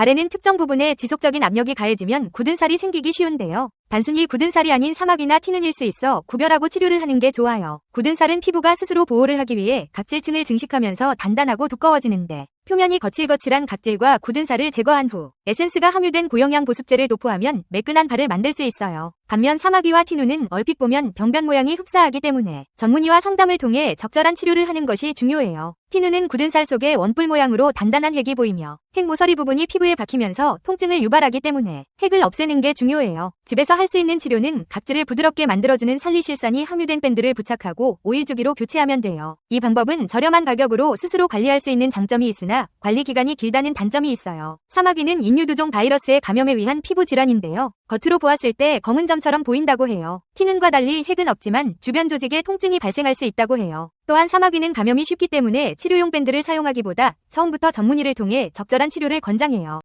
발에는 특정 부분에 지속적인 압력이 가해지면 굳은 살이 생기기 쉬운데요. 단순히 굳은 살이 아닌 사막이나 티눈 일 수 있어 구별하고 치료를 하는 게 좋아요. 굳은 살은 피부가 스스로 보호를 하기 위해 각질층을 증식하면서 단단하고 두꺼워지는데 표면이 거칠거칠한 각질과 굳은 살을 제거한 후 에센스가 함유된 고영양 보습제를 도포하면 매끈한 발을 만들 수 있어요. 반면 사마귀와 티눈은 얼핏 보면 병변 모양이 흡사하기 때문에 전문의와 상담을 통해 적절한 치료를 하는 것이 중요해요. 티눈은 굳은 살 속에 원뿔 모양으로 단단한 핵이 보이며 핵 모서리 부분이 피부에 박히면서 통증을 유발하기 때문에 핵을 없애는 게 중요해요. 집에서 할 수 있는 치료는 각질을 부드럽게 만들어주는 살리실산이 함유된 밴드를 부착하고 오일 주기로 교체하면 돼요. 이 방법은 저렴한 가격으로 스스로 관리할 수 있는 장점이 있으나 관리 기간이 길다는 단점이 있어요. 사마귀는 인유두종 바이러스의 감염에 의한 피부 질환인데요. 겉으로 보았을 때 검은 점처럼 보인다고 해요. 티눈과 달리 핵은 없지만 주변 조직에 통증이 발생할 수 있다고 해요. 또한 사마귀는 감염이 쉽기 때문에 치료용 밴드를 사용하기보다 처음부터 전문의를 통해 적절한 치료를 권장해요.